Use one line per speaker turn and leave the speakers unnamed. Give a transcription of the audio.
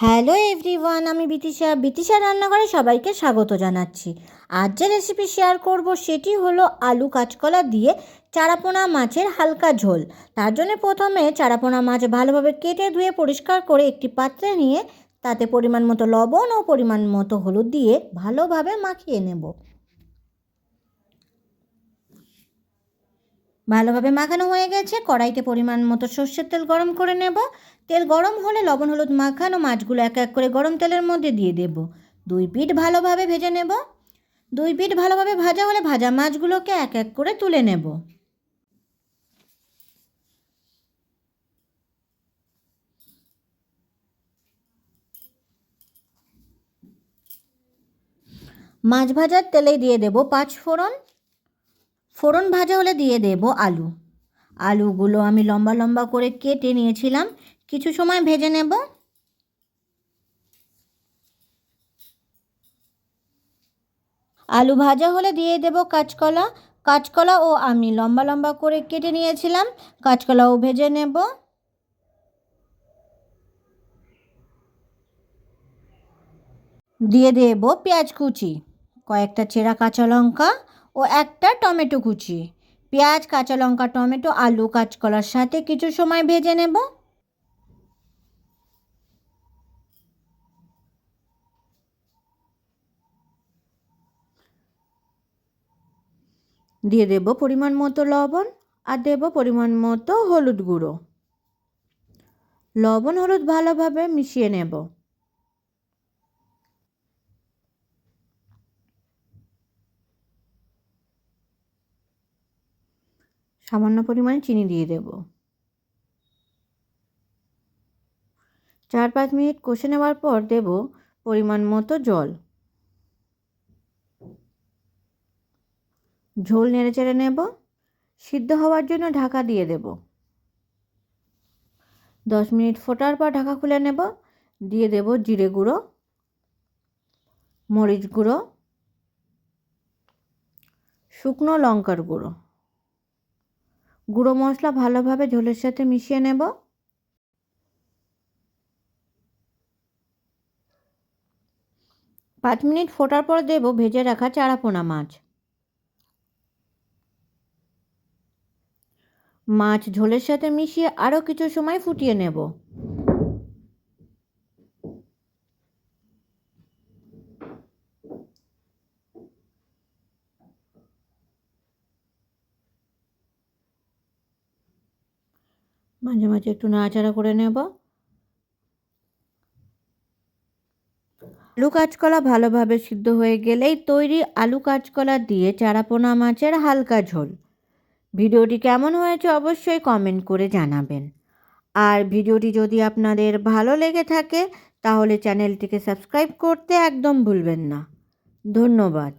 Hello everyone, আমি বিতিশা। বিতিশা রান্নাঘরে সবাইকে স্বাগত জানাচ্ছি। আজ যে রেসিপি শেয়ার করব সেটি হলো আলু কাঁচকলা দিয়ে চারাপোনা মাছের হালকা ঝোল। তার জন্য প্রথমে চারাপোনা মাছ ভালোভাবে কেটে ধুয়ে পরিষ্কার করে একটি পাত্রে নিয়ে তাতে পরিমাণ মতো লবণ ও পরিমাণ মতো হলুদ দিয়ে ভালোভাবে মাখিয়ে নেব। ভালোভাবে মাখানো হয়ে গেছে। কড়াইতে পরিমাণ মতো সর্ষের তেল গরম করে নেব। তেল গরম হলে লবণ, হলুদ মাখানো মাছগুলো এক এক করে গরম তেলের মধ্যে দিয়ে দেব। দুই পিঠ ভালোভাবে ভেজে নেব। দুই পিঠ ভালোভাবে ভাজা হলে ভাজা মাছগুলোকে এক এক করে তুলে নেব। মাছ ভাজার তেলেই দিয়ে দেব পাঁচ ফোড়ন ফোড়ন ভাজা হলে দিয়ে দেব আলু। আলুগুলো আমি লম্বা লম্বা করে কেটে নিয়েছিলাম। কিছু সময় ভেজে নেব। আলু ভাজা হলে দিয়ে দেব কাঁচকলা। কাঁচকলা ও আমি লম্বা লম্বা করে কেটে নিয়েছিলাম। কাঁচকলাও ভেজে নেব। দিয়ে দেব পেঁয়াজ কুচি, কয়েকটা চেরা কাঁচা লঙ্কা ও একটা টমেটো কুচি। পেঁয়াজ, কাঁচা লঙ্কা, টমেটো, আলু, কাঁচকলার সাথে কিছু সময় ভেজে নেব। দিয়ে দেব পরিমাণ মতো লবণ আর দেব পরিমাণ মতো হলুদ গুঁড়ো। লবণ হলুদ ভালোভাবে মিশিয়ে নেব। সামান্য পরিমাণে চিনি দিয়ে দেব। চার পাঁচ মিনিট কষে নেওয়ার পর দেব পরিমাণ মতো জল। ঝোল নেড়ে চেড়ে নেব। সিদ্ধ হওয়ার জন্য ঢাকা দিয়ে দেব। দশ মিনিট ফোটার পর ঢাকা খুলে নেব। দিয়ে দেব জিরে গুঁড়ো, মরিচ গুঁড়ো, শুকনো লঙ্কার গুঁড়ো। গুঁড়ো মশলা ভালোভাবে ঝোলের সাথে মিশিয়ে নেব। পাঁচ মিনিট ফোটার পর দেব ভেজে রাখা চারাপোনা মাছ। মাছ ঝোলের সাথে মিশিয়ে আরও কিছু সময় ফুটিয়ে নেব। মাঝে মাঝে একটু নাড়াচাড়া করে নেব। আলু কাঁচকলা ভালোভাবে সিদ্ধ হয়ে গেলেই তৈরি আলু কাঁচকলা দিয়ে চারাপোনা মাছের হালকা ঝোল। ভিডিওটি কেমন হয়েছে অবশ্যই কমেন্ট করে জানাবেন। আর ভিডিওটি যদি আপনাদের ভালো লেগে থাকে, তাহলে চ্যানেলটিকে সাবস্ক্রাইব করতে একদম ভুলবেন না। ধন্যবাদ।